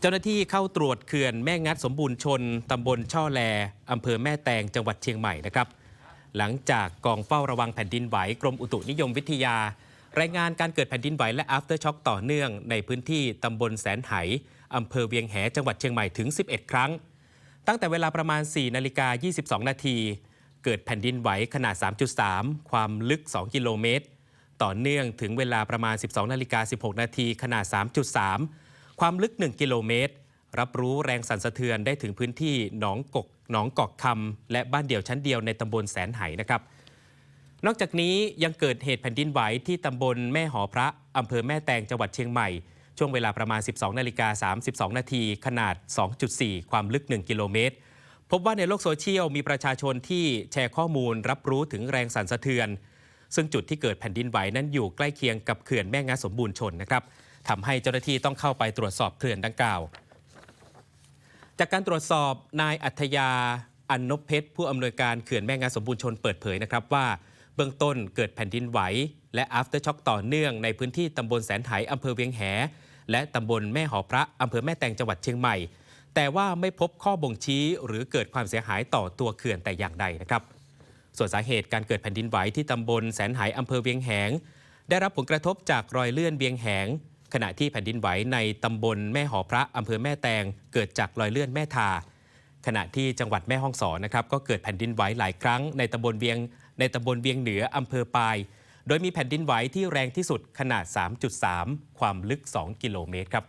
เจ้าหน้าที่เข้าตรวจเขื่อนแม่งัดสมบูรณ์ชนตำบลช่อแลอำเภอแม่แตงจังหวัดเชียงใหม่นะครับ หลังจากกองเฝ้าระวังแผ่นดินไหวกรมอุตุนิยมวิทยา รายงานการเกิดแผ่นดินไหวและ after shock ต่อเนื่องในพื้นที่ตำบลแสนไหอำเภอเวียงแหจังหวัดเชียงใหม่ถึง 11 ครั้ง ตั้งแต่เวลาประมาณ 4 นาฬิกา 22 นาที เกิดแผ่นดินไหวขนาด 3.3 ความลึก 2 กิโลเมตร ต่อเนื่องถึงเวลาประมาณ 12 นาฬิกา 16 นาทีขนาด 3.3 ความลึก 1 กิโลเมตร รับรู้แรงสั่นสะเทือนได้ถึงพื้นที่หนองกกหนองกอกคำและบ้านเดี่ยวชั้นเดียวในตำบลแสนไหนะครับ นอกจากนี้ยังเกิดเหตุแผ่นดินไหวที่ตำบลแม่หอพระอำเภอแม่แตงจังหวัดเชียงใหม่ ช่วงเวลาประมาณ 12นาฬิกา32นาทีขนาด 2.4 ความลึก 1 กิโลเมตร พบว่าในโลกโซเชียลมีประชาชนที่แชร์ข้อมูล รับรู้ถึงแรงสั่นสะเทือน ซึ่งจุดที่เกิดแผ่นดินไหวนั้นอยู่ใกล้เคียงกับเขื่อนแม่งาสมบูรณ์ชนนะครับทำให้เจ้าหน้าที่ต้องเข้าไปตรวจสอบเขื่อนดังกล่าว จากการตรวจสอบนายอัธยาอันนพเพชรผู้อำนวยการเขื่อนแม่งาสมบูรณ์ชนเปิดเผยนะครับว่าเบื้องต้นเกิดแผ่นดินไหว และ after shock ต่อเนื่องในพื้นที่ตำบลแสนไหอำเภอเวียงแห และตำบลแม่หอพระอำเภอแม่แตงจังหวัดเชียงใหม่ แต่ว่าไม่พบข้อบ่งชี้หรือเกิดความเสียหายต่อตัวเขื่อนแต่อย่างใดนะครับ ส่วนสาเหตุการเกิดแผ่นดินไหวที่ตำบลแสนไหอำเภอเวียงแหง ได้รับผลกระทบจากรอยเลื่อนเวียงแหง ขณะที่แผ่นดินไหวในตำบลแม่หอพระอำเภอแม่แตง เกิดจากรอยเลื่อนแม่ทาขณะที่จังหวัดแม่ฮ่องสอนนะครับก็เกิดแผ่นดินไหวหลายครั้งในตำบลเวียงในตำบลเวียงเหนืออำเภอปาย โดยมีแผ่นดินไหวที่แรงที่สุดขนาด 3.3 ความลึก 2 กิโลเมตรครับ